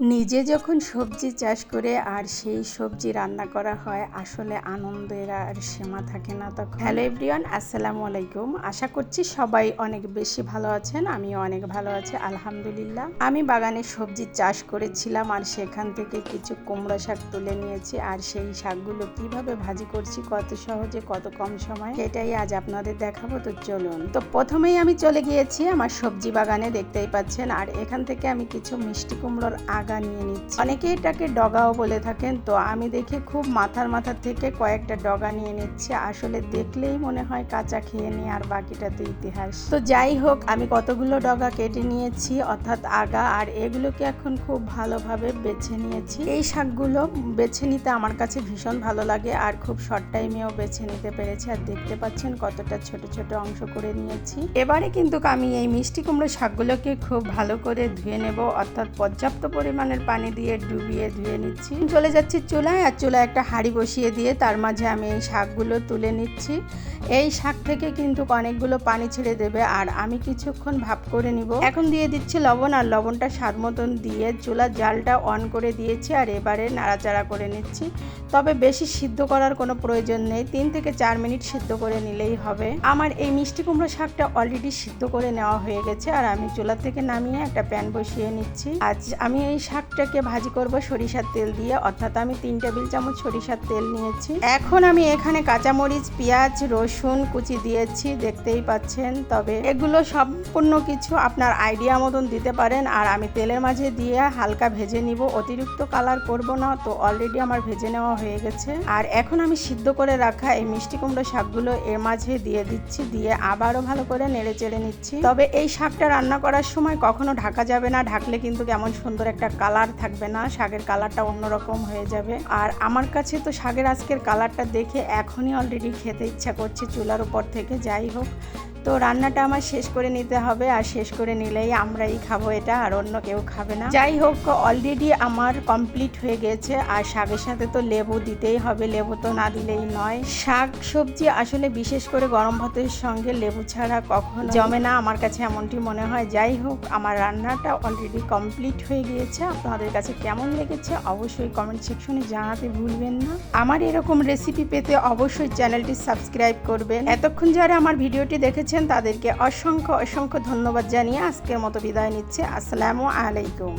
নিজে যখন সবজি চাষ করে আর সেই সবজি রান্না করা হয়, আসলে আনন্দের আর সীমা থাকে না তখন। হ্যালো এভরিওয়ান আসসালামু আলাইকুম। আশা করছি সবাই অনেক বেশি ভালো আছেন আমি অনেক ভালো আছি, আলহামদুলিল্লাহ। আমি বাগানে সবজি চাষ করেছিলাম আর সেখান থেকে কিছু কুমড়ো শাক তুলে নিয়েছি আর সেই শাকগুলো কীভাবে ভাজি করছি, কত সহজে, কত কম সময়, সেটাই আজ আপনাদের দেখাবো, তো চলুন। তো প্রথমেই আমি চলে গিয়েছি আমার সবজি বাগানে, দেখতেই পাচ্ছেন। আর এখান থেকে আমি কিছু মিষ্টি কুমড়োর আগা নিয়ে নিচ্ছি। অনেকে এটাকে ডগাও বলে থাকেন, তো আমি দেখে খুব মাথার মাথা থেকে কয়েকটা ডগা নিয়ে নিচ্ছি। আসলে দেখলেই মনে হয় কাঁচা খেয়ে নিই আর বাকিটা তো ইতিহাস। তো যাই হোক, আমি কতগুলো ডগা কেটে নিয়েছি, অর্থাৎ আগা আর এগুলোকে এখন খুব ভালোভাবে বেছে নিয়েছি। এই শাকগুলো বেছে নিতে আমার কাছে ভীষণ ভালো লাগে আর খুব শর্ট টাইমেও বেছে নিতে পেরেছি আর দেখতে পাচ্ছেন কতটা ছোট ছোট অংশ করে নিয়েছি। এবারে কিন্তু আমি এই মিষ্টি কুমড়ো শাকগুলোকে খুব ভালো করে ধুয়ে নেব, অর্থাৎ পর্যাপ্ত পরিমাণের পানি দিয়ে ডুবিয়ে ধুয়ে নিচ্ছি। চলে যাচ্ছি চুলায় আর চুলায় একটা হাঁড়ি বসিয়ে দিয়ে তার মাঝে আমি এই শাকগুলো তুলে নিচ্ছি। এই শাক থেকে কিন্তু অনেকগুলো পানি ছেড়ে দেবে আর আমি কিছুক্ষণ ভাপ করে নিব। এখন দিয়ে দিচ্ছি লবণ আর লবণটা স্বাদ মতন দিয়ে চুলার জালটা অন করে দিয়েছি আর এবারে নাড়াচাড়া করে নিচ্ছি। তবে বেশি সিদ্ধ করার কোনো প্রয়োজন নেই, তিন থেকে চার মিনিট সিদ্ধ করে নিলেই হবে। আমার এই মিষ্টি কুমড়ো শাকটা অলরেডি সিদ্ধ করে নেওয়া হয়ে গেছে আর আমি চুলা থেকে নামিয়ে একটা প্যান বসিয়ে নিচ্ছি। আজ আমি এই শাকটাকে ভাজি করব সরিষার তেল দিয়ে। অর্থাৎ আমি তিন টেবিল চামচ সরিষার তেল নিয়েছি। এখন আমি এখানে কাঁচামরিচ, পেঁয়াজ, রসুন কুচি দিয়েছি, দেখতেই পাচ্ছেন। তবে এগুলো সম্পূর্ণ কিছু আপনার আইডিয়া মতন দিতে পারেন। আর আমি তেলের মাঝে দিয়ে হালকা ভেজে নিব। অতিরিক্ত কালার করব না, তো অলরেডি আমার ভেজে নেওয়া হয়ে গেছে। আর এখন আমি সিদ্ধ করে রাখা এই মিষ্টি কুমড়ো শাকগুলো এর মাঝে দিয়ে দিচ্ছি। দিয়ে আবারও ভালো করে নেড়ে চেড়ে নিচ্ছি। তবে এই শাকটা রান্না করার সময় কখনো ঢাকা যাবে না। ঢাকলে কিন্তু কেমন সুন্দর একটা কালার থাকবে না, শাকের কালারটা অন্যরকম হয়ে যাবে। আর আমার কাছে তো শাকের আজকের কালারটা দেখে এখনই অলরেডি খেতে ইচ্ছা করছে চুলার উপর থেকে। যাই হোক তো রান্নাটা আমার শেষ করে নিতে হবে, আর শেষ করে নিলেই আমরাই খাব এটা, আর অন্য কেউ খাবে না। যাই হোক অলরেডি আমার কমপ্লিট হয়ে গেছে, আর শাকের সাথে তো লেবু দিতেই হবে, লেবু তো না দিলেই নয়। শাক সবজি আসলে বিশেষ করে গরম ভাতের সঙ্গে লেবু ছাড়া কখন জমে না, আমার কাছে এমনটি মনে হয়। যাই হোক, আমার রান্নাটা অলরেডি কমপ্লিট হয়ে গিয়েছে, আপনাদের কাছে কেমন লেগেছে অবশ্যই কমেন্ট সেকশনে জানাতে ভুলবেন না। আমার এরকম রেসিপি পেতে অবশ্যই চ্যানেলটি সাবস্ক্রাইব করবেন। এতক্ষণ যারা আমার ভিডিওটি দেখেছেন তাদেরকে অসংখ্য অসংখ্য ধন্যবাদ জানিয়ে আজকের মতো বিদায় নিচ্ছে। আসসালামু আলাইকুম।